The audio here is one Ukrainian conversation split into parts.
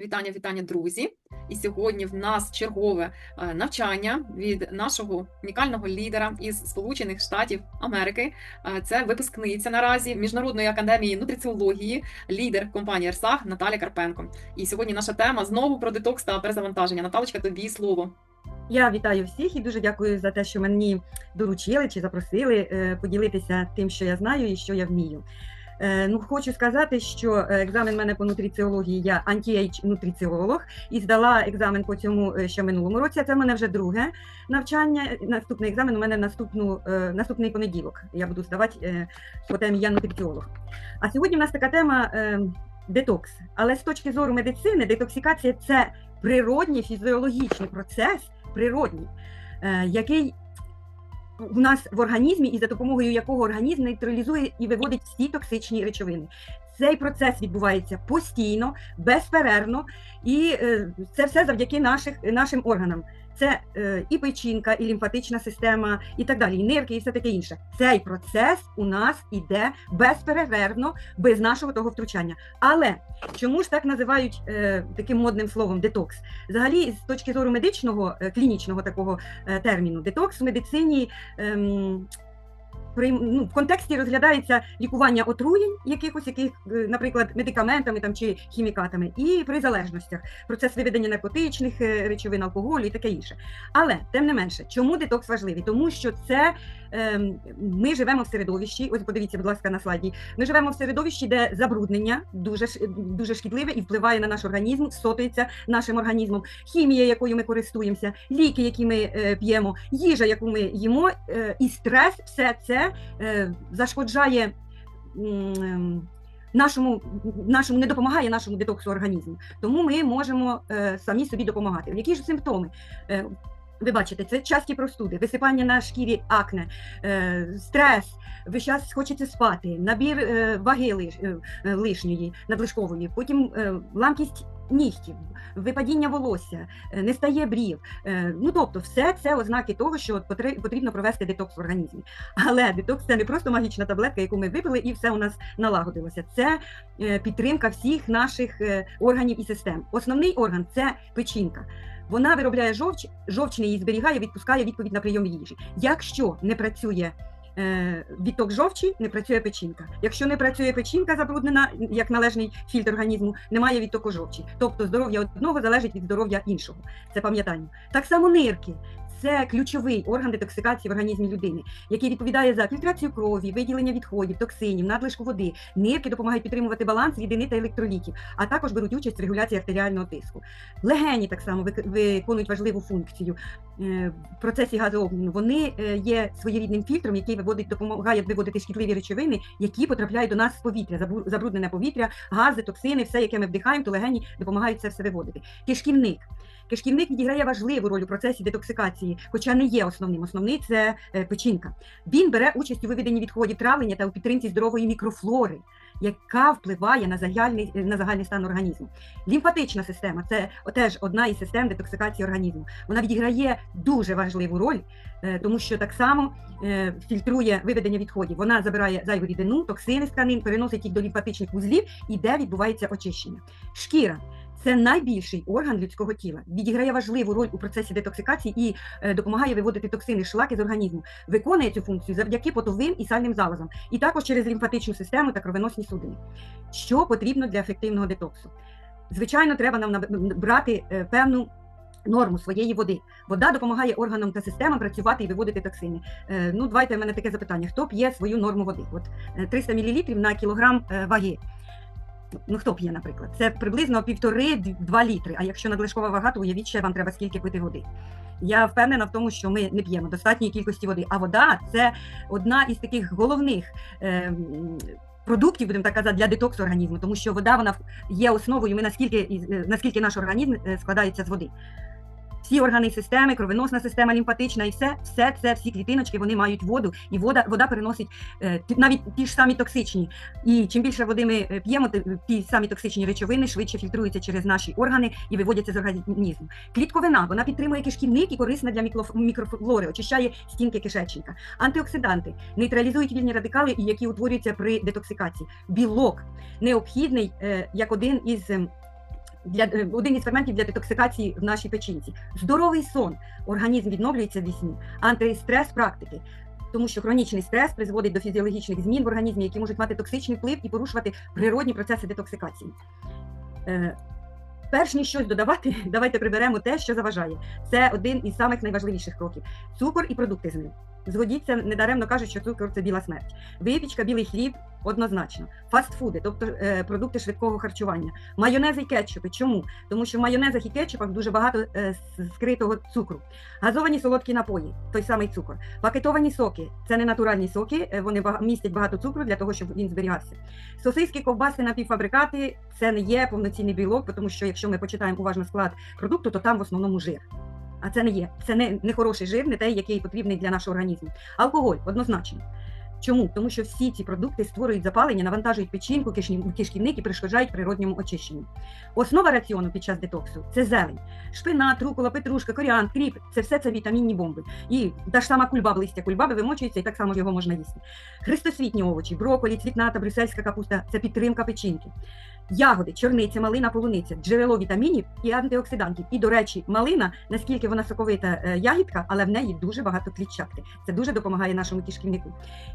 Вітання, вітання, друзі! І сьогодні в нас чергове е, навчання від нашого унікального лідера із Сполучених Штатів Америки. Е, Це випускниця наразі Міжнародної академії нутриціології, лідер компанії Ерсах Наталя Карпенко. І сьогодні наша тема знову про детокс та перезавантаження. Наталочка, тобі слово. Я вітаю всіх і дуже дякую за те, що мені доручили чи запросили е, поділитися тим, що я знаю і що я вмію. Е, Ну, хочу сказати, що е, екзамен в мене по нутриціології я анті-ейдж нутриціолог і здала екзамен по цьому е, ще минулому році. Це в мене вже друге навчання. Наступний екзамен у мене наступну наступний понеділок. Я буду здавати по темі я нутриціолог. А сьогодні в нас така тема детокс. Але з точки зору медицини, детоксикація це природній фізіологічний процес, природній, який у нас в організмі, і за допомогою якого організм нейтралізує і виводить всі токсичні речовини. Цей процес відбувається постійно, безперервно, і е, це все завдяки наших, нашим органам. Це е, і печінка, і лімфатична система, і так далі, і нирки, і все таке інше. Цей процес у нас іде безперервно, без нашого того втручання. Але чому ж так називають е, таким модним словом детокс? Взагалі, з точки зору медичного, е, клінічного такого терміну, детокс в медицині. ем, ну, в контексті розглядається лікування отруєнь якихось, яких, е, наприклад, медикаментами там чи хімікатами, і при залежностях, процес виведення наркотичних е, речовин, алкоголю і таке інше. Але тим не менше, чому детокс важливий? Тому що це ем, ми живемо в середовищі. Ось подивіться, будь ласка, на слайді. Ми живемо в середовищі, де забруднення дуже дуже шкідливе і впливає на наш організм, всотується нашим організмом. Хімія, якою ми користуємося, ліки, які ми е, п'ємо, їжа, яку ми їмо, і стрес, все це е, зашкоджає. Нашому нашому не допомагає нашому детоксу організму, тому ми можемо е, самі собі допомагати. Які ж симптоми? Е, ви бачите, це часті простуди, висипання на шкірі акне, стрес, весь час хочеться спати, набір ваги лиш, лишньої, надлишкової, потім ламкість нігтів, випадіння волосся, е, не стає брів. Е, ну тобто, все це ознаки того, що потрібно провести детокс в організмі. Але детокс це не просто магічна таблетка, яку ми випили, і все у нас налагодилося. Це е, підтримка всіх наших органів і систем. Основний орган це печінка. Вона виробляє жовч, жовч не її зберігає, відпускає відповідь на прийом їжі. Якщо не працює е, відток жовчі, не працює печінка. Якщо не працює печінка, забруднена як належний фільтр організму, немає відтоку жовчі. Тобто здоров'я одного залежить від здоров'я іншого. Це пам'ятання. Так само нирки. Це ключовий орган детоксикації в організмі людини, який відповідає за фільтрацію крові, виділення відходів, токсинів, надлишку води. Нирки допомагають підтримувати баланс рідини та електролітів, а також беруть участь в регуляції артеріального тиску. Легені так само виконують важливу функцію е, в процесі газообміну. Вони е, є своєрідним фільтром, який виводить, допомагає виводити шкідливі речовини, які потрапляють до нас з повітря, забру- забруднене повітря, гази, токсини, все, яке ми вдихаємо, то легені допомагають це все виводити. Кишківник. Кишківник відіграє важливу роль у процесі детоксикації, хоча не є основним. Основний це е, печінка. Він бере участь у виведенні відходів травлення та у підтримці здорової мікрофлори, яка впливає на загальний, на загальний стан організму. Лімфатична система це теж одна із систем детоксикації організму. Вона відіграє дуже важливу роль, е, тому що так само е, фільтрує виведення відходів. Вона забирає зайву рідину, токсини з тканин, переносить їх до лімфатичних вузлів і де відбувається очищення. Шкіра. Це найбільший орган людського тіла. Відіграє важливу роль у процесі детоксикації і е, допомагає виводити токсини, шлаки з організму. Виконує цю функцію завдяки потовим і сальним залозам, і також через лімфатичну систему та кровоносні судини. Що потрібно для ефективного детоксу? Звичайно, треба нам брати е, певну. Норму своєї води. Вода допомагає органам та системам працювати і виводити токсини. Е, ну, давайте в мене таке запитання: хто п'є свою норму води? От е, 300 мл на кілограм ваги. Ну, хто п'є, наприклад? Це приблизно півтори-два літри. А якщо надлишкова вага, то уявіть ще вам треба скільки пити води. Я впевнена в тому, що ми не п'ємо достатньої кількості води. А вода це одна із таких головних. Е, Продуктів, будемо так казати, для детоксу організму, тому що вода вона є основою. Ми наскільки е, наскільки наш організм е, складається з води. Всі органи і системи, кровоносна система, лімфатична і все, все це, всі клітиночки, вони мають воду, і вода, вода переносить е, навіть ті ж самі токсичні. І чим більше води ми е, п'ємо, ті самі токсичні речовини швидше фільтруються через наші органи і виводяться з організму. Клітковина вона підтримує кишківник і корисна для мікрофлори, очищає стінки кишечника. Антиоксиданти нейтралізують вільні радикали, які утворюються при детоксикації. Білок необхідний е, як один із ем, для е, один із ферментів для детоксикації в нашій печінці. Здоровий сон. Організм відновлюється зі сну. Антистрес практики. Тому що хронічний стрес призводить до фізіологічних змін в організмі, які можуть мати токсичний вплив і порушувати природні процеси детоксикації. Е, Перш ніж щось додавати, давайте приберемо те, що заважає. Це один із самих найважливіших кроків: цукор і продукти з ним. Згодіться, недаремно кажуть, що цукор це біла смерть. Випічка, білий хліб однозначно. Фастфуди, тобто е, продукти швидкого харчування, майонези і кетчупи. Чому? Тому що в майонезах і кетчупах дуже багато е, скритого цукру. Газовані солодкі напої, той самий цукор. Пакетовані соки це не натуральні соки, е, вони бага- містять багато цукру для того, щоб він зберігався. Сосиски, ковбаси, напівфабрикати це не є повноцінний білок, тому що якщо ми почитаємо уважно склад продукту, то там в основному жир. А це не є. Це не, не хороший жир, не той, який потрібний для нашого організму. Алкоголь однозначно. Чому? Тому що всі ці продукти створюють запалення, навантажують печінку, кишківник і перешкоджають природньому очищенню. Основа раціону під час детоксу це зелень, шпинат, рукола, петрушка, коріан, кріп це все це вітамінні бомби. І та ж сама кульбаб, листя кульбаби вимочується, і так само його можна їсти. Христосвітні овочі, броколі, цвітната, брюссельська капуста це підтримка печінки. Ягоди, чорниця, малина, полуниця, джерело вітамінів і антиоксидантів. І, до речі, малина, наскільки вона соковита е, ягідка, але в неї дуже багато клітчатки. Це дуже допомагає нашому кишківнику.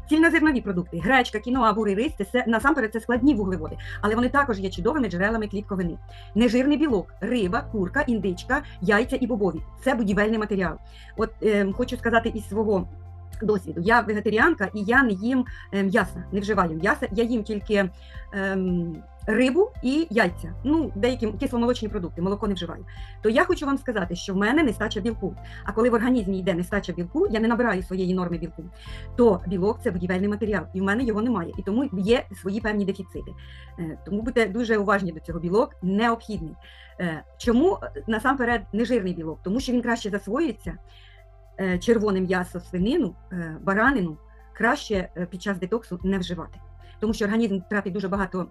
Цільнозернові продукти, гречка, кіноа, бурий рис, це насамперед це складні вуглеводи, але вони також є чудовими джерелами клітковини. Нежирний білок, риба, курка, індичка, яйця і бобові. Це будівельний матеріал. От е, хочу сказати із свого. Досвіду я вегетаріанка і я не їм м'яса, не вживаю м'яса. Я їм тільки ем, рибу і яйця. Ну, деякі кисломолочні продукти, молоко не вживаю. То я хочу вам сказати, що в мене нестача білку. А коли в організмі йде нестача білку, я не набираю своєї норми білку, то білок це будівельний матеріал, і в мене його немає. І тому є свої певні дефіцити. Е, Тому будьте дуже уважні до цього. Білок необхідний. Е, Чому е, насамперед нежирний білок? Тому що він краще засвоюється. Червоне м'ясо, свинину, баранину краще під час детоксу не вживати. Тому що організм втратить дуже багато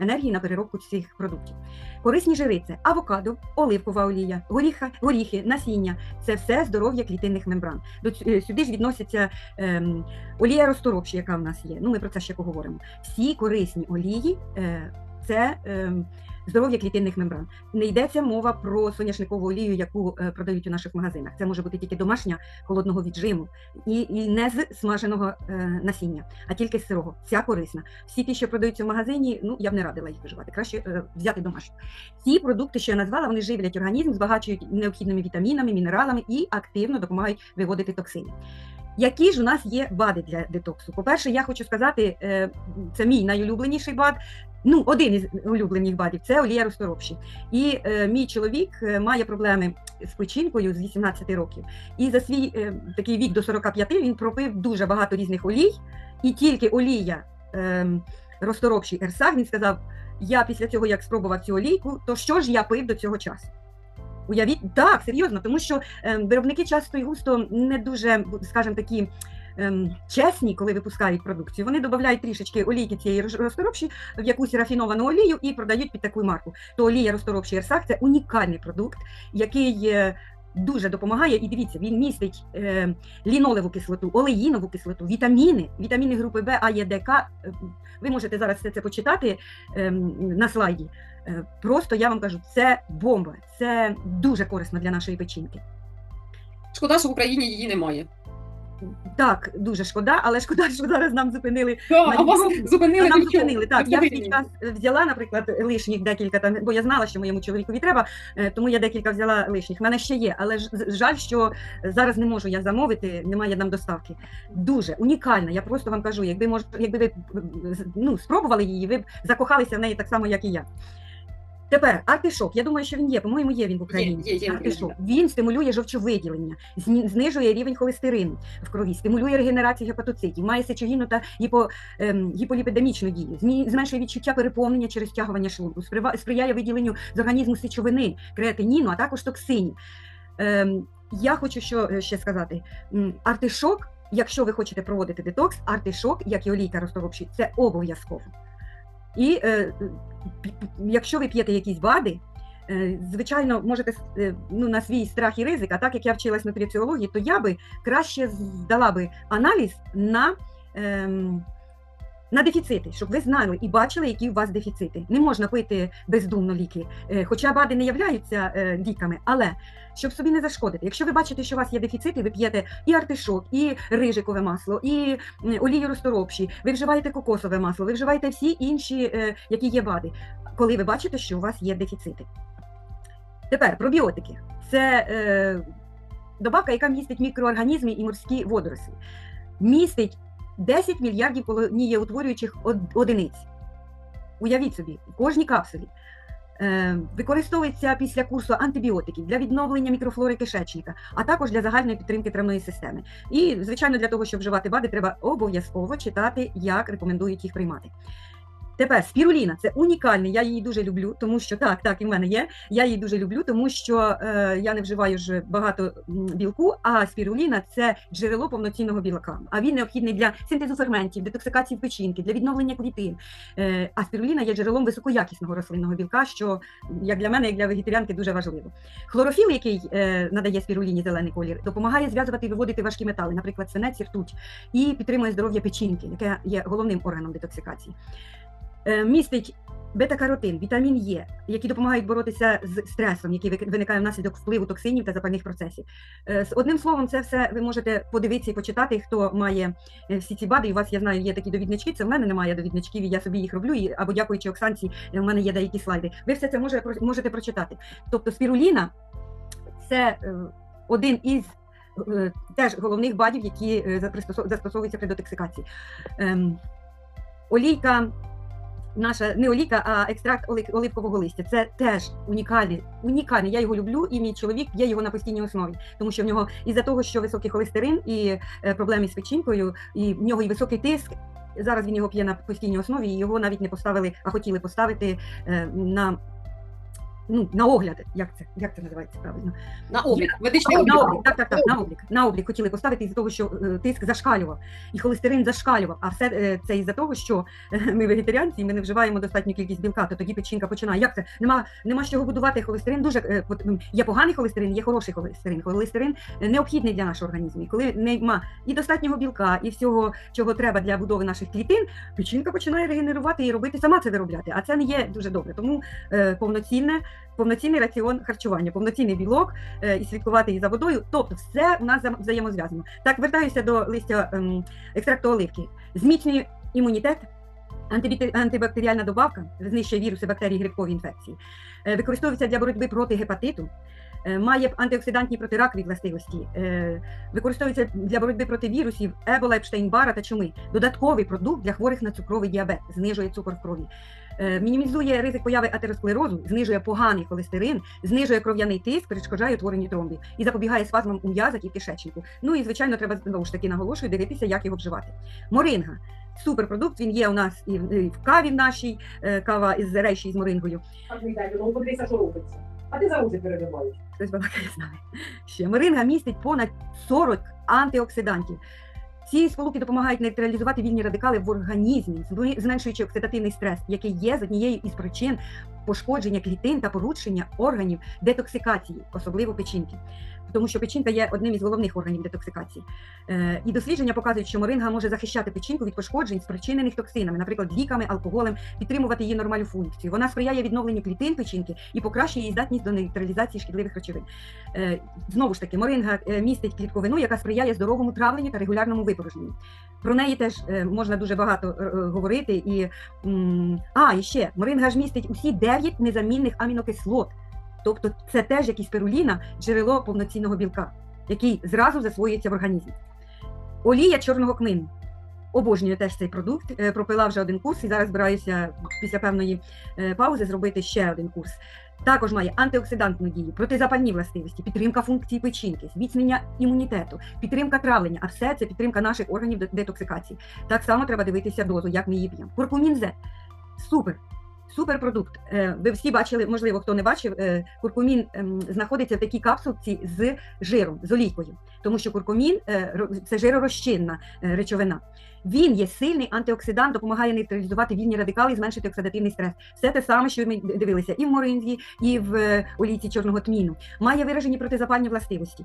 енергії на переробку цих продуктів. Корисні жири це авокадо, оливкова олія, горіха, горіхи, насіння це все здоров'я клітинних мембран. До е, сюди ж відносяться ем, олія розторопші, яка в нас є. Ну, ми про це ще поговоримо. Всі корисні олії е, це ем, здоров'я клітинних мембран. Не йдеться мова про соняшникову олію, яку е, продають у наших магазинах. Це може бути тільки домашня холодного віджиму і, і не з смаженого е, насіння, а тільки з сирого. Ця корисна. Всі ті, що продаються в магазині, ну я б не радила їх вживати. Краще е, взяти домашню. Ці продукти, що я назвала, вони живлять організм, збагачують необхідними вітамінами, мінералами і активно допомагають виводити токсини. Які ж у нас є БАДи для детоксу? По-перше, я хочу сказати, це мій найулюбленіший БАД. Ну, один із улюблених БАДів це олія розторопші. І е, мій чоловік е, має проблеми з печінкою з 18 років. І за свій е, такий вік до 45 він пропив дуже багато різних олій, і тільки олія е, розторопший Ерсах, він сказав: я після цього, як спробував цю олійку, то що ж я пив до цього часу? Уявіть, так, серйозно, тому що е, виробники часто і густо не дуже, скажімо такі. Ем, Чесні, коли випускають продукцію, вони додають трішечки олійки цієї розторопші в якусь рафіновану олію і продають під таку марку. То олія розторопший Ерсах це унікальний продукт, який дуже допомагає. І дивіться, він містить е, лінолеву кислоту, олеїнову кислоту, вітаміни, вітаміни групи Б, А, Е, Д, К. Е, Ви можете зараз все це почитати ем, на слайді. Е, Просто я вам кажу, це бомба, це дуже корисно для нашої печінки. Шкода, що в Україні її немає. Так, дуже шкода, але шкода, що зараз нам зупинили. Да, а вас зупинили нам зупинили. Так, я в свій час взяла, наприклад, лишніх декілька там, бо я знала, що моєму чоловікові треба, е, тому я декілька взяла лишніх. У мене ще є, але жаль, що зараз не можу я замовити, немає нам доставки. Дуже унікальна. Я просто вам кажу, якби мож, якби ви ну, спробували її, ви б закохалися в неї так само, як і я. Тепер артишок. Я думаю, що він є. По-моєму, є він в Україні. Є, є, є артишок. Він стимулює жовчовиділення, знижує рівень холестерину в крові, стимулює регенерацію гепатоцитів, має сечогінну та гіпо, ем, гіполіпідемічну дію, зменшує відчуття переповнення через тягування шлунку, сприяє виділенню з організму сечовини, креатиніну, а також токсинів. Ем, я хочу що е, ще сказати. Артишок, якщо ви хочете проводити детокс, артишок, як і олійка розторопші, це обов'язково. І е, якщо ви п'єте якісь БАДи, е, звичайно, можете е, ну, на свій страх і ризик, а так як я вчилась нутриціології, то я би краще здала би аналіз на ем, на дефіцити, щоб ви знали і бачили, які у вас дефіцити. Не можна пити бездумно ліки, Е, хоча БАДи не являються е, ліками, але щоб собі не зашкодити. Якщо ви бачите, що у вас є дефіцити, ви п'єте і артишок, і рижикове масло, і олію розторопші, ви вживаєте кокосове масло, ви вживаєте всі інші, е, які є БАДи, коли ви бачите, що у вас є дефіцити. Тепер пробіотики це е, добавка, яка містить мікроорганізми і морські водорослі. Містить 10 мільярдів колонієутворюючих од- одиниць. Уявіть собі, в кожній капсулі. Е, використовується після курсу антибіотиків для відновлення мікрофлори кишечника, а також для загальної підтримки травної системи. І, звичайно, для того, щоб вживати БАДи, треба обов'язково читати, як рекомендують їх приймати. Тепер спіруліна це унікальний. Я її дуже люблю, тому що так, так, і в мене є. Я її дуже люблю, тому що е, я не вживаю ж багато білку, а спіруліна це джерело повноцінного білка. А він необхідний для синтезу ферментів, детоксикації печінки, для відновлення клітин. Е, а спіруліна є джерелом високоякісного рослинного білка, що як для мене, як для вегетаріанки, дуже важливо. Хлорофіл, який е, надає спіруліні зелений колір, допомагає зв'язувати і виводити важкі метали, наприклад, свинець, ртуть, і підтримує здоров'я печінки, яке є головним органом детоксикації. Е, містить бета-каротин, вітамін Е, які допомагають боротися з стресом, який виникає внаслідок впливу токсинів та запальних процесів. Е, з одним словом, це все ви можете подивитися і почитати, хто має всі ці бади. У вас я знаю, є такі довіднички. Це в мене немає довідничків, і я собі їх роблю. І або дякуючи Оксанці, в мене є деякі слайди. Ви все це може, можете прочитати. Тобто, спіруліна це один із. Теж головних бадів, які застосовуються при детоксикації. Ем, олійка наша не оліка, а екстракт оли- оливкового листя. Це теж унікальний. Унікальний. Я його люблю, і мій чоловік є його на постійній основі, тому що в нього із-за того, що високий холестерин і е, проблеми з печінкою, і в нього і високий тиск. Зараз він його п'є на постійній основі, і його навіть не поставили, а хотіли поставити е, на. Ну, на огляд, як це, як це називається правильно? На облік, медичний На облік. облік, так, так, так, на облік. На облік хотіли поставити із-за того, що е, тиск зашкалював, і холестерин зашкалював. А все е, це із-за того, що е, ми вегетаріанці, і ми не вживаємо достатню кількість білка, то тоді печінка починає. Як це? Нема, нема з чого будувати холестерин. Дуже є поганий холестерин, є хороший холестерин. Холестерин необхідний для нашого організму. І коли нема і достатнього білка, і всього, чого треба для будови наших клітин, печінка починає регенерувати і робити сама це виробляти. А це не є дуже добре. Тому повноцінне повноцінний раціон харчування, повноцінний білок е, і слідкувати і за водою. Тобто, все у нас взаєм- взаємозв'язано. Так, вертаюся до листя ем, екстракту оливки. Зміцнює імунітет. Антибактеріальна добавка знищує віруси, бактерії, грибкові інфекції, Е, використовується для боротьби проти гепатиту, е, має антиоксидантні протиракові властивості, використовується для боротьби проти вірусів, ебола, Епштейн-Бара та чуми. Додатковий продукт для хворих на цукровий діабет, знижує цукор в крові. Е, Мінімізує ризик появи атеросклерозу, знижує поганий холестерин, знижує кров'яний тиск, перешкоджає утворенню тромбів і запобігає спазмам у м'язах і кишечнику. Ну і звичайно, треба знову ж таки наголошую, дивитися, як його вживати. Моринга. Суперпродукт, він є у нас і в, каві в нашій, е, кава із рейші з морингою. Так не йде, ну подивися, що робиться. А ти за руки перебиваєш. Хтось балакає з нами. Ще моринга містить понад 40 антиоксидантів. Ці сполуки допомагають нейтралізувати вільні радикали в організмі, змі- зменшуючи оксидативний стрес, який є з однією із причин пошкодження клітин та порушення органів детоксикації, особливо печінки. Тому що печінка є одним із головних органів детоксикації. Е, і дослідження показують, що моринга може захищати печінку від пошкоджень, спричинених токсинами, наприклад, ліками, алкоголем, підтримувати її нормальну функцію. Вона сприяє відновленню клітин печінки і покращує її здатність до нейтралізації шкідливих речовин. Е, знову ж таки, моринга е, містить клітковину, яка сприяє здоровому травленню та регулярному випорожненню. Про неї теж е, можна дуже багато е, е, говорити. І а і ще моринга ж містить усі 9 незамінних амінокислот. Тобто, це теж як і спируліна, джерело повноцінного білка, який зразу засвоюється в організмі. Олія чорного кмину. Обожнюю теж цей продукт. Е, Пропила вже один курс і зараз збираюся після певної е, паузи зробити ще один курс. Також має антиоксидантну дію, протизапальні властивості, підтримка функції печінки, зміцнення імунітету, підтримка травлення, а все це підтримка наших органів детоксикації. Так само треба дивитися дозу, як ми її п'ємо. Куркумін З. Супер. Суперпродукт. Е, Ви всі бачили, можливо, хто не бачив, е, куркумін ем, знаходиться в такій капсулці з жиром, з олійкою, тому що куркумін е, це жиророзчинна речовина. Він є сильний антиоксидант, допомагає нейтралізувати вільні радикали і зменшити оксидативний стрес. Все те саме, що ми дивилися і в моринзі, і в олійці чорного тміну. Має виражені протизапальні властивості.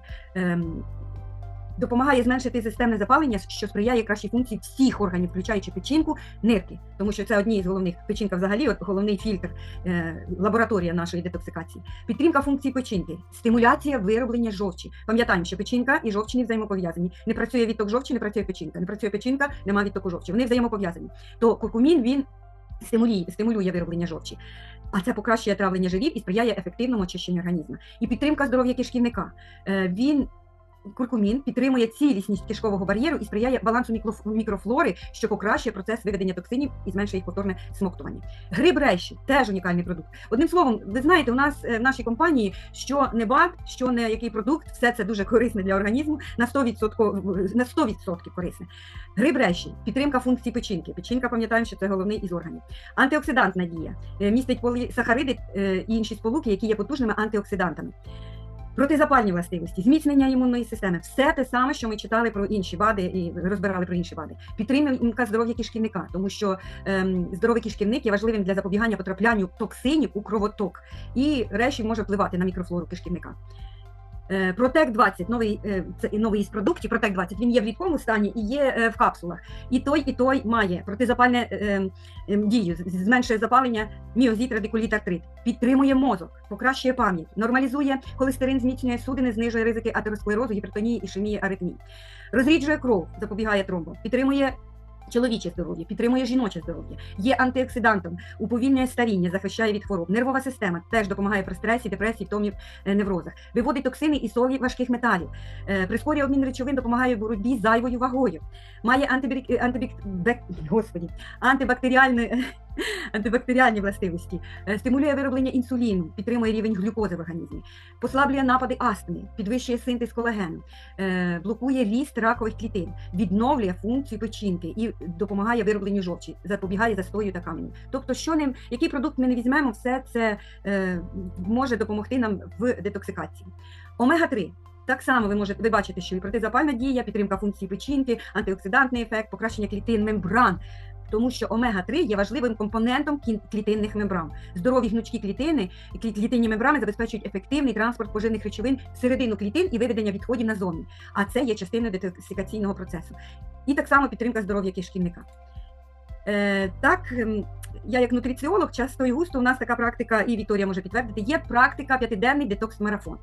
Допомагає зменшити системне запалення, що сприяє кращій функції всіх органів, включаючи печінку, нирки, тому що це одні з головних печінка, взагалі, от головний фільтр, е, лабораторія нашої детоксикації. Підтримка функцій печінки, стимуляція вироблення жовчі. Пам'ятаємо, що печінка і жовчні взаємопов'язані. Не працює відток жовчі, не працює печінка. Не працює печінка, немає відтоку жовчі. Вони взаємопов'язані. То куркумін він стимулює, стимулює вироблення жовчі. А це покращує травлення жирів і сприяє ефективному очищенню організму. І підтримка здоров'я кишківника. Е, Він куркумін підтримує цілісність кишкового бар'єру і сприяє балансу мікрофлори, що покращує процес виведення токсинів і зменшує їх повторне смоктування. Гриб рейші теж унікальний продукт. Одним словом, ви знаєте, у нас е, в нашій компанії що не бак, що не який продукт, все це дуже корисне для організму на 100%, на 100% корисне. Гриб рейші, підтримка функцій печінки. Печінка, пам'ятаємо, що це головний із органів. Антиоксидантна дія е, містить полісахариди е, і інші сполуки, які є потужними антиоксидантами. Протизапальні властивості, зміцнення імунної системи, все те саме, що ми читали про інші ВАДи і розбирали про інші ВАДи. Підтримка здоров'я кишківника, тому що ем, здоровий кишківник є важливим для запобігання потраплянню токсинів у кровоток, і решті може впливати на мікрофлору кишківника. Е, Протек 20 новий е, це новий із продуктів. Протек 20 він є в рідкому стані і є е, в капсулах. І той, і той має протизапальне е, е, дію, зменшує запалення, міозіт, радикуліт, артрит, підтримує мозок, покращує пам'ять, нормалізує холестерин, зміцнює судини, знижує ризики атеросклерозу, гіпертонії, ішемії, аритмії, розріджує кров, запобігає тромбу, підтримує. Чоловіче здоров'я, підтримує жіноче здоров'я, є антиоксидантом, уповільнює старіння, захищає від хвороб. Нервова система теж допомагає при стресі, депресії, втомі, е, неврозах. Виводить токсини і солі важких металів, е, прискорює обмін речовин, допомагає в боротьбі з зайвою вагою. Має антибік... антибік... бек- Господі, антибактеріальні, антибактеріальні властивості, е, стимулює вироблення інсуліну, підтримує рівень глюкози в організмі, послаблює напади астми, підвищує синтез колагену, е, блокує ріст ракових клітин, відновлює функцію печінки і допомагає виробленню жовчі, запобігає застою та каменю. Тобто, що ним, який продукт ми не візьмемо, все це е, може допомогти нам в детоксикації. Омега 3 так само ви можете ви бачите, що і протизапальна дія, підтримка функції печінки, антиоксидантний ефект, покращення клітин, мембран. Тому що омега-3 є важливим компонентом клітинних мембран. Здорові гнучкі клітини і клітинні мембрани забезпечують ефективний транспорт поживних речовин всередину клітин і виведення відходів назовні. А це є частиною детоксикаційного процесу. І так само підтримка здоров'я кишківника. Е, так, ем, я як нутриціолог, часто і густо у нас така практика, і Вікторія може підтвердити, є практика п'ятиденний детокс-марафон.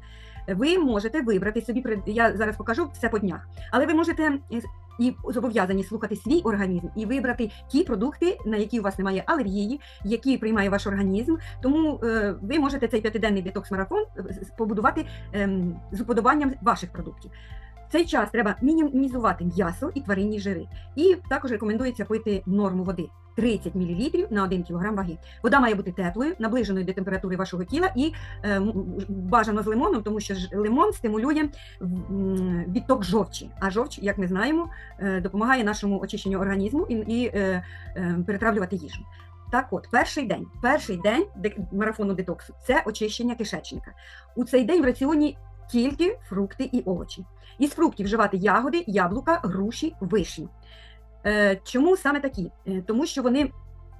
Ви можете вибрати собі, я зараз покажу все по днях, але ви можете е, і зобов'язані слухати свій організм і вибрати ті продукти, на які у вас немає алергії, які приймає ваш організм. Тому е, ви можете цей п'ятиденний детокс-марафон е, з- побудувати е, з уподобанням ваших продуктів. Цей час треба мінімізувати м'ясо і тваринні жири. І також рекомендується пити норму води 30 мл на 1 кг ваги. Вода має бути теплою, наближеною до температури вашого тіла і е, бажано з лимоном, тому що лимон стимулює відток жовчі. А жовч, як ми знаємо, е, допомагає нашому очищенню організму і, і е, е, перетравлювати їжу. Так от, перший день, перший день марафону детоксу це очищення кишечника. У цей день в раціоні тільки фрукти і овочі. Із фруктів вживати ягоди, яблука, груші, вишні. Е, чому саме такі? Е, тому що вони,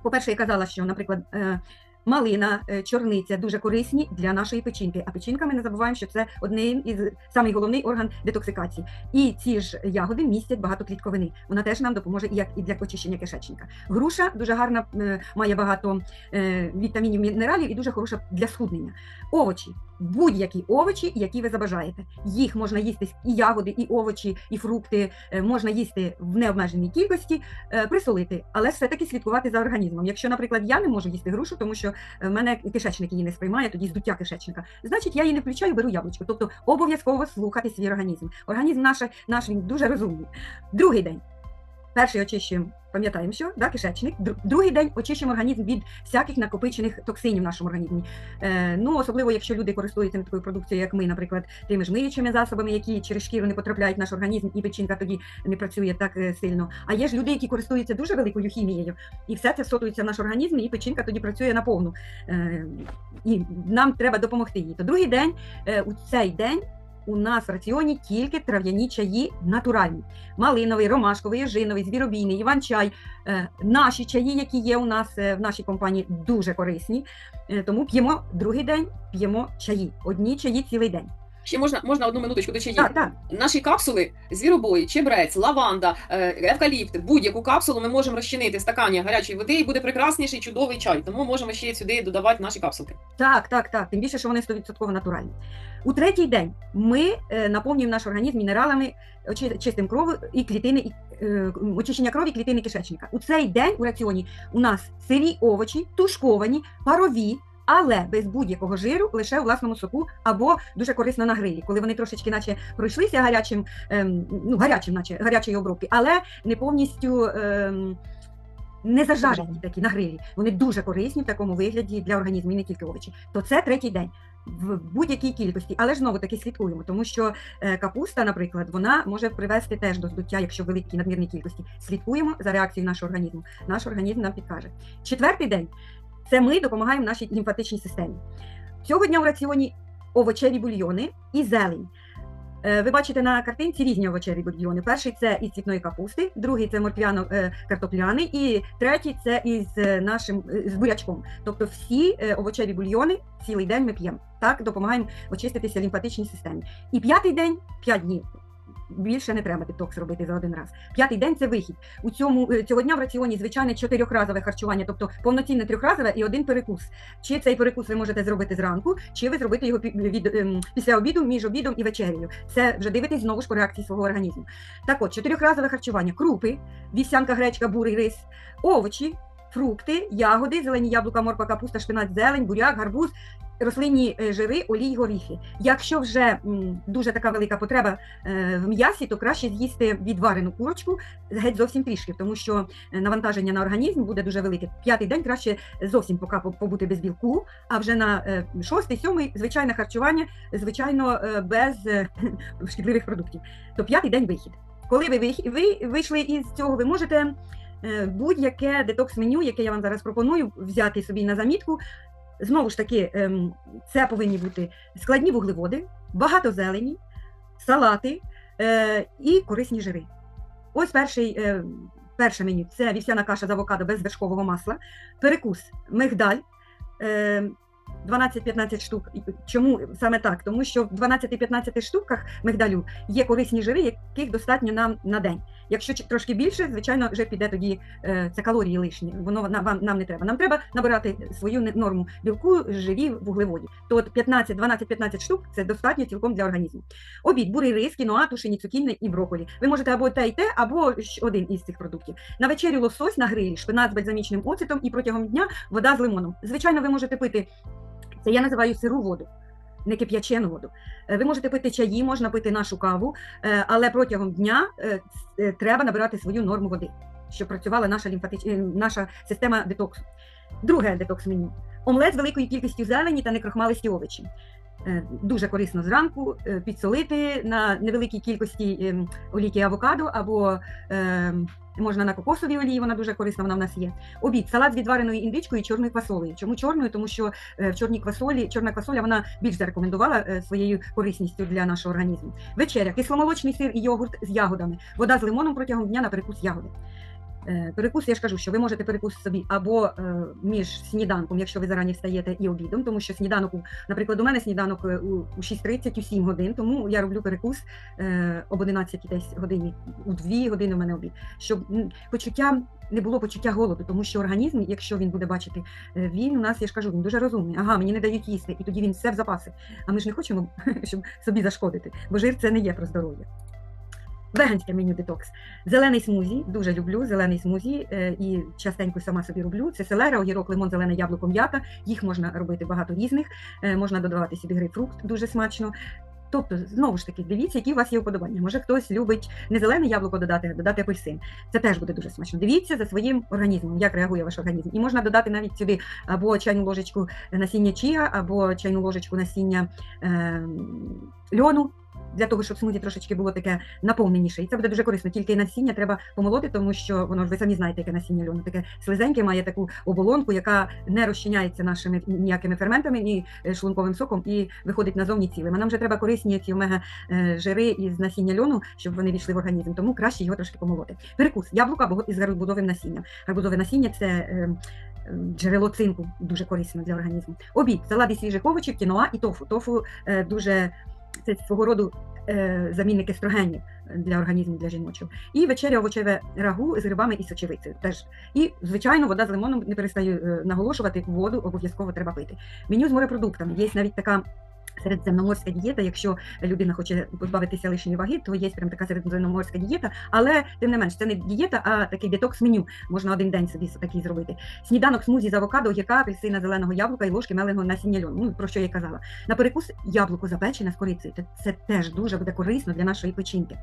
по-перше, я казала, що, наприклад, е, малина, чорниця дуже корисні для нашої печінки. А печінка ми не забуваємо, що це один із самий головний орган детоксикації. І ці ж ягоди містять багато клітковини. Вона теж нам допоможе як і для очищення кишечника. Груша дуже гарна, має багато вітамінів, мінералів і дуже хороша для схуднення. Овочі. Будь-які овочі, які ви забажаєте. Їх можна їсти і ягоди, і овочі, і фрукти е, можна їсти в необмеженій кількості, е, присолити, але все-таки слідкувати за організмом. Якщо, наприклад, я не можу їсти грушу, тому що в мене кишечник її не сприймає, тоді здуття кишечника, значить я її не включаю, беру яблучко. Тобто обов'язково слухати свій організм. Організм наш, наш він дуже розумний. Другий день. Перший очищуємо, пам'ятаємо, що да, кишечник. Другий день очищуємо організм від всяких накопичених токсинів в нашому організмі. Е, ну, особливо, якщо люди користуються такою продукцією, як ми, наприклад, тими ж миючими засобами, які через шкіру не потрапляють в наш організм, і печінка тоді не працює так е, сильно. А є ж люди, які користуються дуже великою хімією, і все це всотується в наш організм, і печінка тоді працює наповну. Е, і нам треба допомогти їй. То другий день, е, у цей день. У нас в раціоні тільки трав'яні чаї натуральні: малиновий, ромашковий, ежиновий, звіробійний, іван-чай. Е, Наші чаї, які є у нас е, в нашій компанії, дуже корисні. Е, Тому п'ємо другий день, п'ємо чаї. Одні чаї цілий день. Ще можна, можна одну минуточку до так. Наші капсули звіробой, чебрець, лаванда, е, евкаліпт, будь-яку капсулу ми можемо розчинити в стакані гарячої води і буде прекрасніший чудовий чай. Тому можемо ще сюди додавати наші капсулки. Так, так, так. Тим більше, що вони 100% натуральні. У третій день ми е, наповнюємо наш організм мінералами, чистим крові і клітини, і, е, очищення крові, клітини кишечника. У цей день у раціоні у нас сирі овочі, тушковані, парові. Але без будь-якого жиру, лише у власному соку або дуже корисно на грилі, коли вони трошечки, наче пройшлися гарячим, ем, ну гарячим, наче гарячої обробки, але не повністю ем, не зажарені такі на грилі. Вони дуже корисні в такому вигляді для організму, і не тільки овочі. То це третій день в будь-якій кількості, але ж знову таки слідкуємо, тому що е, капуста, наприклад, вона може привести теж до здуття, якщо в великій надмірній кількості. Слідкуємо за реакцією нашого організму. Наш організм нам підкаже. Четвертий день це ми допомагаємо нашій лімфатичній системі. Цього дня в раціоні овочеві бульйони і зелень. Е, Ви бачите на картинці різні овочеві бульйони. Перший це із цвітної капусти, другий це морквяно-картопляний, і третій це із е, нашим е, з бурячком. Тобто всі е, овочеві бульйони цілий день ми п'ємо. Так допомагаємо очиститися лімфатичній системі. І п'ятий день, п'ять днів. Більше не треба детокс робити за один раз. П'ятий день це вихід. У цьому е, цього дня в раціоні звичайне чотирьохразове харчування, тобто повноцінне трьохразове і один перекус. Чи цей перекус ви можете зробити зранку, чи ви зробите його від, ем, після обіду, між обідом і вечерею. Це вже дивитесь знову ж по реакції свого організму. Так от, чотирьохразове харчування: крупи, вівсянка, гречка, бурий рис, овочі, фрукти, ягоди, зелені яблука, морква, капуста, шпинат, зелень, буряк, гарбуз. Рослинні е, жири, олій, горіхи. Якщо вже дуже така велика потреба е, в м'ясі, то краще з'їсти відварену курочку геть зовсім трішки, тому що е, навантаження на організм буде дуже велике. П'ятий день краще зовсім поки побути без білку, а вже на шостий, сьомий звичайне харчування, звичайно, без шкідливих продуктів. То п'ятий день вихід. Коли ви, вийшли із цього, ви можете будь-яке детокс-меню, яке я вам зараз пропоную, взяти собі на замітку. Знову ж таки, ем, це повинні бути складні вуглеводи, багато зелені, салати е, і корисні жири. Ось перший, е, перше меню це вівсяна каша з авокадо без вершкового масла, перекус мигдаль. Е, 12-15 штук. Чому саме так? Тому що в 12-15 штуках мигдалю є корисні жири, яких достатньо нам на день. Якщо трошки більше, звичайно, вже піде тоді е, це калорії лишні. Воно вам нам не треба. Нам треба набирати свою норму білку, жирів, вуглеводів. То от 15, 12-15 штук це достатньо цілком для організму. Обід, бурий рис, кіноа, тушені цукіни і броколі. Ви можете або те і те, або один із цих продуктів. На вечерю лосось на грилі, шпинат з бальзамічним оцетом і протягом дня вода з лимоном. Звичайно, ви можете пити це я називаю сиру воду. Не кип'ячену воду. Е, Ви можете пити чаї, можна пити нашу каву, е, але протягом дня е, треба набирати свою норму води, щоб працювала наша лімфатич... наша система детоксу. Друге детокс меню. Омлет з великою кількістю зелені та некрохмалисті овочі. Е, Дуже корисно зранку е, підсолити на невеликій кількості ем, олійки авокадо або е, можна на кокосовій олії, вона дуже корисна, вона в нас є. Обід, салат з відвареною індичкою і чорною квасолею. Чому чорною? Тому що е, в чорній квасолі, чорна квасоля вона більш зарекомендувала своєю корисністю для нашого організму. Вечеря, кисломолочний сир і йогурт з ягодами, вода з лимоном протягом дня на перекус ягоди. Е, Перекус, я ж кажу, що ви можете перекус собі або е, між сніданком, якщо ви зарані встаєте, і обідом, тому що сніданок, наприклад, у мене сніданок е, у, у 6.30, у 7 годин, тому я роблю перекус об 11 десь годині, у 2 години у мене обід, щоб почуття не було почуття голоду, тому що організм, якщо він буде бачити, він у нас, я ж кажу, він дуже розумний. Ага, мені не дають їсти, і тоді він все в запаси. А ми ж не хочемо, щоб собі зашкодити, бо жир це не є про здоров'я. Веганське меню детокс. Зелений смузі, дуже люблю зелений смузі е, і частенько сама собі роблю. Це селера, огірок, лимон, зелене яблуко, м'ята. Їх можна робити багато різних. Е, можна додавати собі грейпфрукт, дуже смачно. Тобто, знову ж таки, дивіться, які у вас є вподобання. Може, хтось любить не зелене яблуко додати, а додати апельсин. Це теж буде дуже смачно. Дивіться за своїм організмом, як реагує ваш організм. І можна додати навіть сюди або чайну ложечку насіння чія, або чайну ложечку насіння е, льону. Для того, щоб смузі трошечки було таке наповненіше. І це буде дуже корисно. Тільки насіння треба помолоти, тому що воно ж ви самі знаєте, яке насіння льону. Таке слизеньке має таку оболонку, яка не розчиняється нашими ніякими ферментами, ні е, шлунковим соком і виходить назовні цілим. А нам вже треба корисні ці омега е, жири із насіння льону, щоб вони війшли в організм. Тому краще його трошки помолоти. Перекус яблука із гарбузовим насінням. Гарбузове насіння це. е, Джерело цинку дуже корисно для організму. Обід, салат із свіжих овочів, кіноа і тофу. Тофу дуже це свого роду е, замінник естрогенів для організму для жіночого. І вечеря овочеве рагу з грибами і сочевицею. Теж і звичайно, вода з лимоном не перестаю е, наголошувати. Воду обов'язково треба пити. Меню з морепродуктами. Є навіть така. Середземноморська дієта, якщо людина хоче позбавитися лишньої ваги, то є прям така середземноморська дієта, але тим не менш це не дієта, а такий детокс меню. Можна один день собі такий зробити. Сніданок смузі з авокадо, огірка, апельсина, зеленого яблука і ложки меленого насіння льону. Ну про що я казала. На перекус яблуко запечене з корицею. Це- Це теж дуже буде корисно для нашої печінки.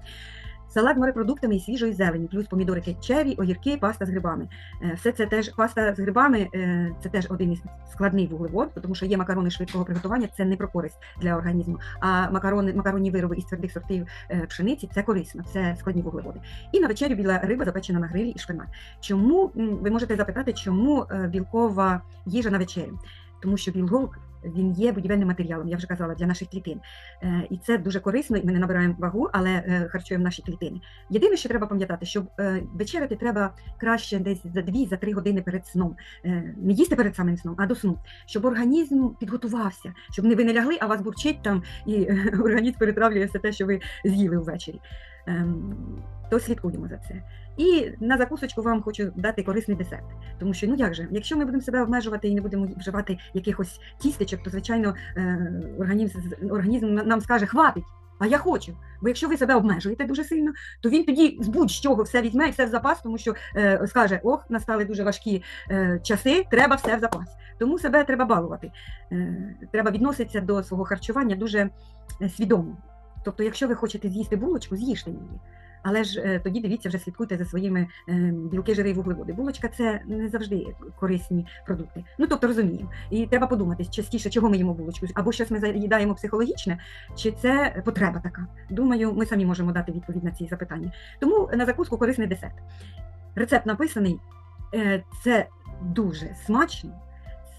Салат морепродуктами і свіжої зелені, плюс помідорики черрі, огірки, паста з грибами. Е, Все це теж паста з грибами, е, це теж один із складний вуглевод, тому що є макарони швидкого приготування, це не про користь для організму. А макарони, макаронні вироби із твердих сортів е, пшениці це корисно, це складні вуглеводи. І на вечерю біла риба запечена на грилі і шпинат. Чому ви можете запитати, чому білкова їжа на вечерю? Тому що білок він є будівельним матеріалом, я вже казала, для наших клітин. Е, І це дуже корисно, і ми не набираємо вагу, але е, харчуємо наші клітини. Єдине, що треба пам'ятати, що е, вечеряти треба краще десь за 2-3 години перед сном. Не їсти перед самим сном, а до сну, щоб організм підготувався, щоб не ви не лягли, а вас бурчить там, і організм перетравлює все те, що ви з'їли ввечері. Ем, То слідкуємо за це. І на закусочку вам хочу дати корисний десерт. Тому що ну як же, якщо ми будемо себе обмежувати і не будемо вживати якихось тістечок, то звичайно е, організм, організм нам скаже хватить. А я хочу. Бо якщо ви себе обмежуєте дуже сильно, то він тоді з будь-чого все візьме і все в запас, тому що е, скаже: ох, настали дуже важкі е, часи, треба все в запас. Тому себе треба балувати. Е, треба відноситися до свого харчування дуже е, свідомо. Тобто, якщо ви хочете з'їсти булочку, з'їжте її. Але ж е, тоді дивіться, вже слідкуйте за своїми е, білки, жири і вуглеводи. Булочка це не завжди корисні продукти. Ну тобто розуміємо. І треба подумати частіше, чого ми їмо булочку. Або щось ми заїдаємо психологічне, чи це потреба така. Думаю, ми самі можемо дати відповідь на ці запитання. Тому на закуску корисний десерт. Рецепт написаний. Е, Це дуже смачно.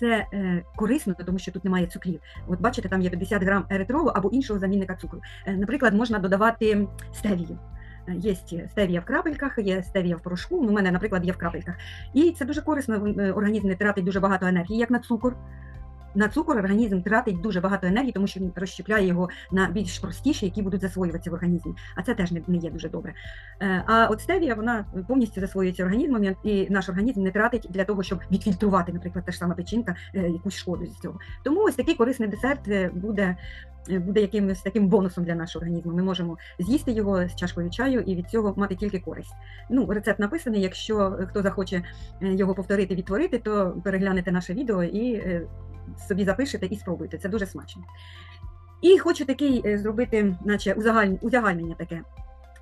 Це е, корисно, тому що тут немає цукрів. От бачите, там є 50 грам еритролу або іншого замінника цукру. Е, наприклад, можна додавати стевію. Е, Є стевія в крапельках, є стевія в порошку. Ну, у мене, наприклад, є в крапельках. І це дуже корисно. е, Організм не тратить дуже багато енергії, як на цукор. На цукор організм тратить дуже багато енергії, тому що він розщепляє його на більш простіші, які будуть засвоюватися в організмі. А це теж не, є дуже добре. Е, А от стевія вона повністю засвоюється організмом, і- наш організм не тратить для того, щоб відфільтрувати, наприклад, та ж сама печінка, е, якусь шкоду з цього. Тому ось такий корисний десерт е, буде. Буде якимось таким бонусом для нашого організму. Ми можемо з'їсти його з чашкою чаю і від цього мати тільки користь. Ну, рецепт написаний. Якщо хто захоче його повторити, відтворити, то переглянете наше відео і собі запишете і спробуйте. Це дуже смачно. І хочу такий е, зробити, наче узагаль- узагальнення таке.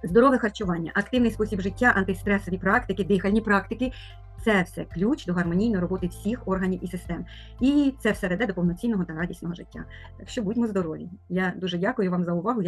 Здорове харчування, активний спосіб життя, антистресові практики, дихальні практики це все ключ до гармонійної роботи всіх органів і систем. І це все веде до повноцінного та радісного життя. Так що будьмо здорові. Я дуже дякую вам за увагу.